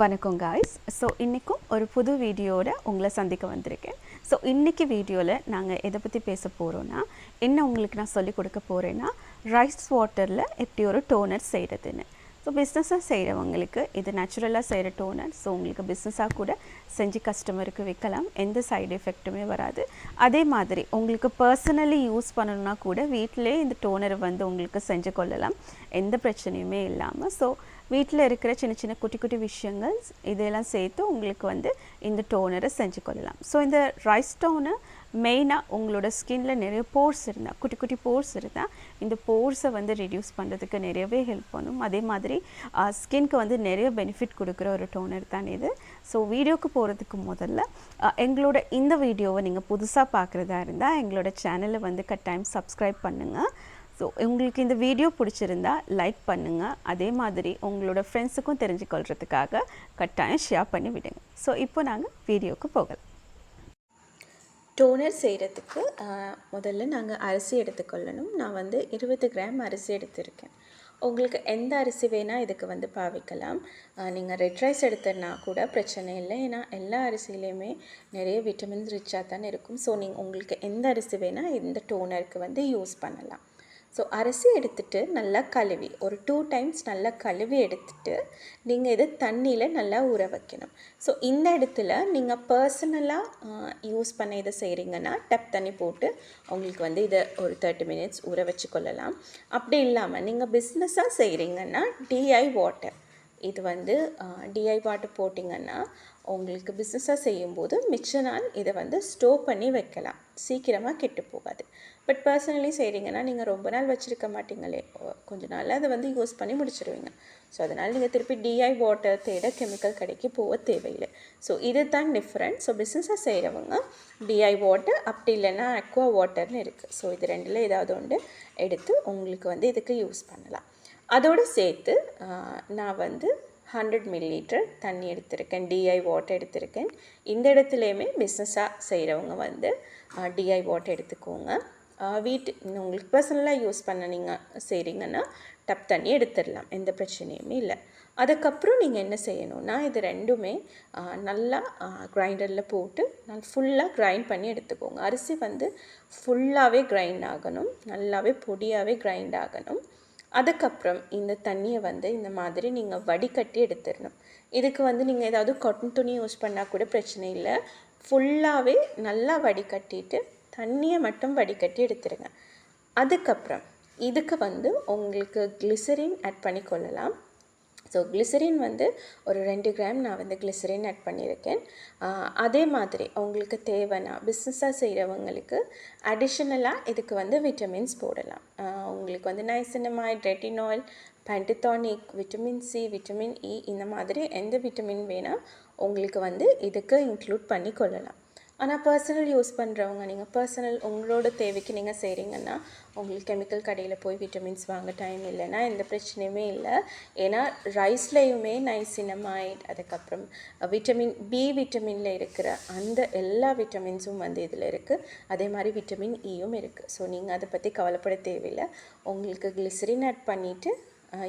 வணக்கம் guys so இன்றைக்கும் ஒரு புது வீடியோட உங்களை சந்திக்க வந்திருக்கேன். ஸோ இன்றைக்கி வீடியோவில் நாங்கள் எதை பற்றி பேச போகிறோன்னா என்ன உங்களுக்கு நான் சொல்லிக் கொடுக்க போகிறேன்னா ரைஸ் வாட்டரில் எப்படி ஒரு டோனர் செய்கிறதுன்னு ஸோ பிஸ்னஸாக செய்கிறவங்களுக்கு இது நேச்சுரலாக செய்கிற டோனர் ஸோ உங்களுக்கு பிஸ்னஸாக கூட செஞ்சு கஸ்டமருக்கு விற்கலாம் எந்த சைடு எஃபெக்ட்டுமே வராது. அதே மாதிரி உங்களுக்கு பர்சனலி யூஸ் பண்ணணுன்னா கூட வீட்டிலே இந்த டோனரை வந்து உங்களுக்கு செஞ்சு கொள்ளலாம். எந்த பிரச்சனையுமே இல்லாமல் ஸோ வீட்டில் இருக்கிற சின்ன சின்ன குட்டி குட்டி விஷயங்கள் இதெல்லாம் சேர்த்து உங்களுக்கு வந்து இந்த டோனரை செஞ்சு கொள்ளலாம். ஸோ இந்த ரைஸ் டோனர் மெயினாக உங்களோட ஸ்கின்ல நிறைய போர்ஸ் இருந்தால் குட்டி குட்டி போர்ஸ் இருந்தால் இந்த போர்ஸை வந்து ரெடியூஸ் பண்ணுறதுக்கு நிறையவே ஹெல்ப் பண்ணும். அதே மாதிரி ஸ்கின்க்கு வந்து நிறைய பெனிஃபிட் கொடுக்குற ஒரு டோனர் தான் இது. ஸோ வீடியோக்கு போகிறதுக்கு முதல்ல எங்களோட இந்த வீடியோவை நீங்கள் புதுசாக பார்க்குறதா இருந்தால் எங்களோட சேனலை வந்து கட்டாயம் சப்ஸ்கிரைப் பண்ணுங்கள் ஸோ உங்களுக்கு இந்த வீடியோ பிடிச்சிருந்தா லைக் பண்ணுங்கள் அதே மாதிரி உங்களோட ஃப்ரெண்ட்ஸுக்கும் தெரிஞ்சுக்கொள்கிறதுக்காக கட்டாயம் ஷேர் பண்ணி விடுங்க. ஸோ இப்போ நாங்கள் வீடியோவுக்கு போகலாம். டோனர் செய்கிறதுக்கு முதல்ல நாங்கள் அரிசி எடுத்துக்கொள்ளணும். நான் வந்து இருபது கிராம் அரிசி எடுத்திருக்கேன். உங்களுக்கு எந்த அரிசி வேணால் இதுக்கு வந்து பாவிக்கலாம். நீங்கள் ரெட் ரைஸ் எடுத்தனா கூட பிரச்சனை இல்லை. ஏன்னா எல்லா அரிசியிலையுமே நிறைய விட்டமின்ஸ் ரிச்சாக தானே இருக்கும். ஸோ நீங்கள் உங்களுக்கு எந்த அரிசி வேணால் இந்த டோனருக்கு வந்து யூஸ் பண்ணலாம். ஸோ அரிசி எடுத்துட்டு நல்லா கழுவி ஒரு டூ டைம்ஸ் நல்லா கழுவி எடுத்துட்டு நீங்கள் இதை தண்ணியில் நல்லா ஊற வைக்கணும். ஸோ இந்த இடத்துல நீங்கள் பர்சனலாக யூஸ் பண்ண இதை செய்கிறீங்கன்னா டப் தண்ணி போட்டு உங்களுக்கு வந்து இதை ஒரு தேர்ட்டி மினிட்ஸ் ஊற வச்சு கொள்ளலாம் அப்படி இல்லாமல் நீங்கள் பிஸ்னஸாக செய்கிறீங்கன்னா டிஐ வாட்டர் இது வந்து டிஐ வாட்டர் போட்டிங்கன்னா உங்களுக்கு பிஸ்னஸாக செய்யும்போது மிச்ச நாள் இதை வந்து ஸ்டோர் பண்ணி வைக்கலாம். சீக்கிரமாக கெட்டு போகாது. பட் பர்சனலி செய்கிறீங்கன்னா நீங்கள் ரொம்ப நாள் வச்சுருக்க மாட்டீங்களே கொஞ்ச நாளில் அதை வந்து யூஸ் பண்ணி முடிச்சிருவீங்க. ஸோ அதனால் நீங்கள் திருப்பி டிஐ வாட்டர் தேட கெமிக்கல் கடைக்கு போக தேவையில்லை. ஸோ இது தான் டிஃப்ரெண்ட் ஸோ பிஸ்னஸாக செய்கிறவங்க டிஐ வாட்டர் அப்படி இல்லைன்னா அக்வா வாட்டர்னு இருக்குது ஸோ இது ரெண்டில் ஏதாவது ஒன்று எடுத்து உங்களுக்கு வந்து இதுக்கு யூஸ் பண்ணலாம். அதோடு சேர்த்து நான் வந்து ஹண்ட்ரட் மில்லிலிட்டர் தண்ணி எடுத்திருக்கேன். டிஐ வாட்டர் எடுத்திருக்கேன். இந்த இடத்துலையுமே பிஸ்னஸாக செய்கிறவங்க வந்து டிஐ வாட்டர் எடுத்துக்கோங்க. வீட்டு உங்களுக்கு பர்சனலாக யூஸ் பண்ண நீங்கள் செய்கிறீங்கன்னா டப் தண்ணி எடுத்துடலாம். எந்த பிரச்சனையுமே இல்லை. அதுக்கப்புறம் நீங்கள் என்ன செய்யணும்னா இது ரெண்டுமே நல்லா கிரைண்டரில் போட்டு நல்லா ஃபுல்லாக கிரைண்ட் பண்ணி எடுத்துக்கோங்க. அரிசி வந்து ஃபுல்லாகவே கிரைண்ட் ஆகணும். நல்லாவே பொடியாகவே கிரைண்ட் ஆகணும். அதுக்கப்புறம் இந்த தண்ணியை வந்து இந்த மாதிரி நீங்கள் வடிகட்டி எடுத்துடணும். இதுக்கு வந்து நீங்கள் ஏதாவது காட்டன் துணி யூஸ் பண்ணால் கூட பிரச்சனை இல்லை. ஃபுல்லாகவே நல்லா வடிகட்டிட்டு தண்ணியை மட்டும் வடிகட்டி எடுத்துருங்க அதுக்கப்புறம் இதுக்கு வந்து உங்களுக்கு கிளிசரின் ஆட் பண்ணி கொள்ளலாம் ஸோ கிளிசரின் வந்து ஒரு ரெண்டு கிராம் நான் வந்து கிளிசரின் ஆட் பண்ணியிருக்கேன். அதே மாதிரி உங்களுக்கு தேவைன்னா பிஸ்னஸாக செய்கிறவங்களுக்கு அடிஷ்னலாக இதுக்கு வந்து விட்டமின்ஸ் போடலாம். உங்களுக்கு வந்து niacinamide retinol pantothenic vitamin C vitamin E இந்த மாதிரி எந்த விட்டமின் வேணால் உங்களுக்கு வந்து இதுக்கு இன்க்ளூட் பண்ணி கொள்ளலாம் ஆனால் பர்சனல் யூஸ் பண்ணுறவங்க நீங்கள் பர்சனல் உங்களோட தேவைக்கு நீங்கள் செய்கிறீங்கன்னா உங்களுக்கு கெமிக்கல் கடையில் போய் விட்டமின்ஸ் வாங்க டைம் இல்லைன்னா எந்த பிரச்சனையுமே இல்லை. ஏன்னா ரைஸ்லேயுமே நைசினமைட் அதுக்கப்புறம் விட்டமின் பி விட்டமினில் இருக்கிற அந்த எல்லா விட்டமின்ஸும் வந்து இதில் இருக்குது அதே மாதிரி விட்டமின் இயும் e இருக்குது ஸோ நீங்கள் அதை பற்றி கவலைப்பட தேவையில்லை. உங்களுக்கு கிளிசரின் ஆட் பண்ணிவிட்டு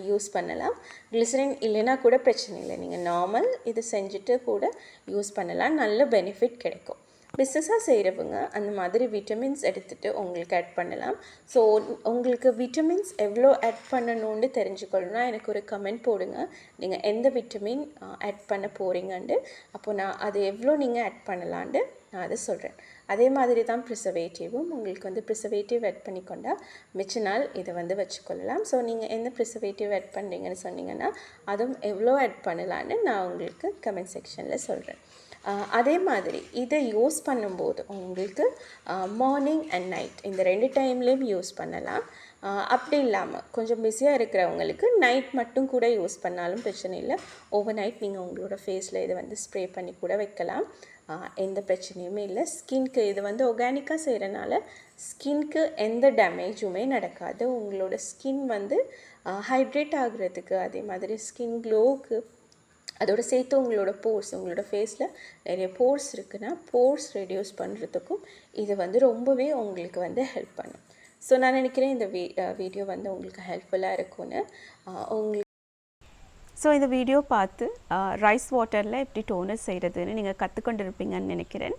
யூஸ் பண்ணலாம். கிளிசரின் இல்லைன்னா கூட பிரச்சனை இல்லை. நீங்கள் நார்மல் இது செஞ்சுட்டு கூட யூஸ் பண்ணலாம். நல்ல பெனிஃபிட் கிடைக்கும். பிஸ்னஸாக செய்கிறவங்க அந்த மாதிரி விட்டமின்ஸ் எடுத்துகிட்டு உங்களுக்கு ஆட் பண்ணலாம். ஸோ உங்களுக்கு விட்டமின்ஸ் எவ்வளோ ஆட் பண்ணணும்னு தெரிஞ்சுக்கணும்னா எனக்கு ஒரு கமெண்ட் போடுங்க. நீங்கள் எந்த விட்டமின் ஆட் பண்ண போகிறீங்கன்ட்டு அப்போது நான் அது எவ்வளோ நீங்கள் ஆட் பண்ணலான்ட்டு நான் அதை சொல்கிறேன் அதே மாதிரி தான் ப்ரிசர்வேட்டிவும் உங்களுக்கு வந்து ப்ரிசர்வேட்டிவ் பண்ணி கொண்டால் மிச்ச நாள் இதை வந்து வச்சுக்கொள்ளலாம். ஸோ நீங்கள் என்ன ப்ரிசர்வேட்டிவ் ஆட் பண்ணுறீங்கன்னு சொன்னீங்கன்னா அதுவும் எவ்வளோ ஆட் பண்ணலான்னு நான் உங்களுக்கு கமெண்ட் செக்ஷனில் சொல்கிறேன் அதே மாதிரி இதை யூஸ் பண்ணும்போது உங்களுக்கு மார்னிங் அண்ட் நைட் இந்த ரெண்டு டைம்லேயும் யூஸ் பண்ணலாம். அப்படி இல்லாமல் கொஞ்சம் பிஸியாக இருக்கிறவங்களுக்கு நைட் மட்டும் கூட யூஸ் பண்ணாலும் பிரச்சனை இல்லை. ஓவர் நைட் நீங்கள் உங்களோட ஃபேஸில் இதை வந்து ஸ்ப்ரே பண்ணி கூட வைக்கலாம். எந்த பிரச்சனையுமே இல்லை. ஸ்கின்க்கு இது வந்து ஒர்கானிக்காக செய்கிறனால ஸ்கின்க்கு எந்த டேமேஜுமே நடக்காது. உங்களோட ஸ்கின் வந்து ஹைட்ரேட் ஆகுறதுக்கு அதே மாதிரி ஸ்கின் க்ளோவுக்கு அதோட சேர்த்து உங்களோட போர்ஸ் உங்களோட ஃபேஸில் நிறைய போர்ஸ் இருக்குன்னா போர்ஸ் ரெடியூஸ் பண்ணுறதுக்கும் இது வந்து ரொம்பவே உங்களுக்கு வந்து ஹெல்ப் பண்ணும். ஸோ நான் நினைக்கிறேன் இந்த வீ வீடியோ வந்து உங்களுக்கு ஹெல்ப்ஃபுல்லாக இருக்கும்னு உங்களுக்கு ஸோ இந்த வீடியோ பார்த்து ரைஸ் வாட்டரில் எப்படி டோனர் செய்கிறதுன்னு நீங்கள் கற்றுக்கொண்டிருப்பீங்கன்னு நினைக்கிறேன்.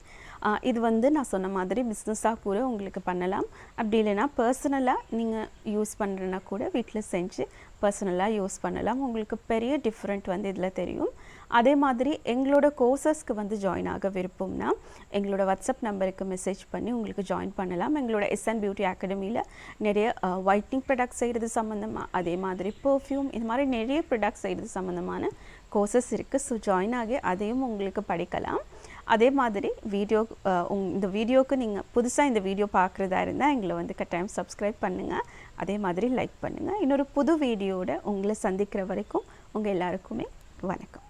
இது வந்து நான் சொன்ன மாதிரி பிஸ்னஸாக கூட உங்களுக்கு பண்ணலாம். அப்படி இல்லைன்னா பர்சனலாக நீங்கள் யூஸ் பண்ணுறனா கூட வீட்டில் செஞ்சு பர்சனலாக யூஸ் பண்ணலாம். உங்களுக்கு பெரிய டிஃப்ரெண்ட் வந்து இதில் தெரியும். அதே மாதிரி எங்களோட கோர்சஸ்க்கு வந்து ஜாயின் ஆக விருப்பம்னா எங்களோட வாட்ஸ்அப் நம்பருக்கு மெசேஜ் பண்ணி உங்களுக்கு ஜாயின் பண்ணலாம். எங்களோட எஸ்என் பியூட்டி அகாடமியில் நிறைய ஒயிட்னிங் ப்ராடக்ட் செய்கிறது சம்மந்தமாக அதே மாதிரி பெர்ஃப்யூம் இது மாதிரி நிறைய ப்ராடக்ட் செய்கிறது சம்மந்தமான கோர்சஸ் இருக்குது ஸோ ஜாயின் ஆகி அதையும் உங்களுக்கு படிக்கலாம். அதே மாதிரி வீடியோ உங் இந்த வீடியோவுக்கு நீங்கள் புதுசாக இந்த வீடியோ பார்க்குறதா இருந்தால் எங்களை வந்து கட்டாயம் சப்ஸ்கிரைப் பண்ணுங்கள் அதே மாதிரி லைக் பண்ணுங்கள் இன்னொரு புது வீடியோட உங்களை சந்திக்கிற வரைக்கும் உங்கள் எல்லாருக்குமே வணக்கம்.